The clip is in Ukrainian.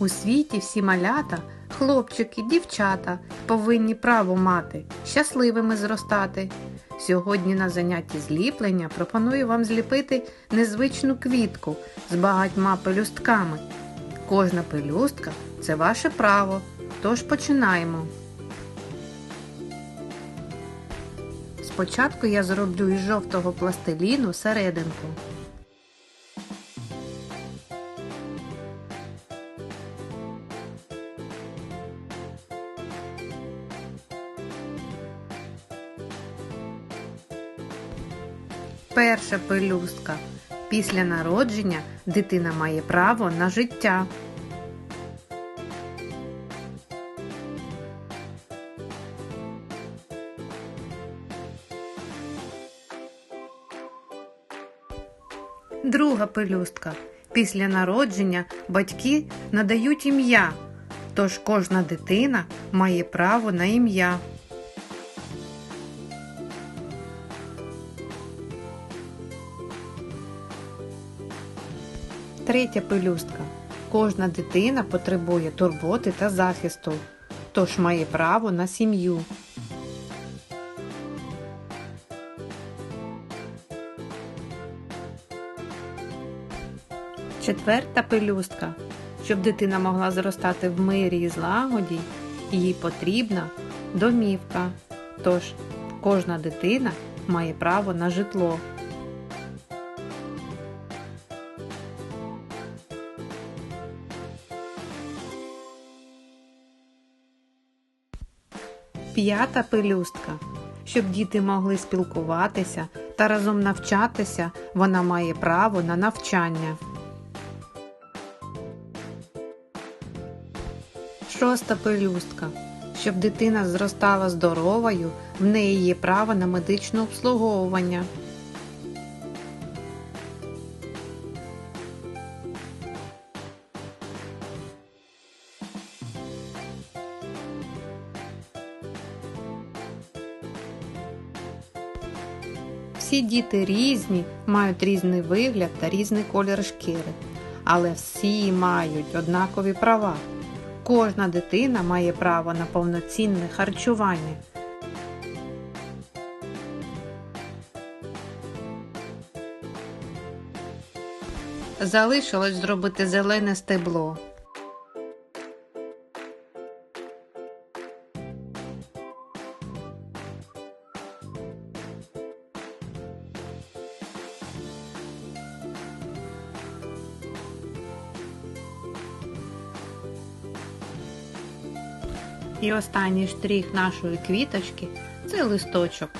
У світі всі малята, хлопчики, дівчата повинні право мати, щасливими зростати. Сьогодні на занятті зліплення пропоную вам зліпити незвичну квітку з багатьма пелюстками. Кожна пелюстка це ваше право, тож починаємо. Спочатку я зроблю із жовтого пластиліну серединку. Перша пелюстка. Після народження дитина має право на життя. Друга пелюстка. Після народження батьки надають ім'я, тож кожна дитина має право на ім'я. Третя пелюстка. Кожна дитина потребує турботи та захисту, тож має право на сім'ю. Четверта пелюстка. Щоб дитина могла зростати в мирі і злагоді, їй потрібна домівка. Тож кожна дитина має право на житло. П'ята пелюстка. Щоб діти могли спілкуватися та разом навчатися, вона має право на навчання. Шоста пелюстка. Щоб дитина зростала здоровою, в неї є право на медичне обслуговування. Всі діти різні, мають різний вигляд та різний колір шкіри, але всі мають однакові права. Кожна дитина має право на повноцінне харчування. Залишилось зробити зелене стебло. І останній штрих нашої квіточки це листочок.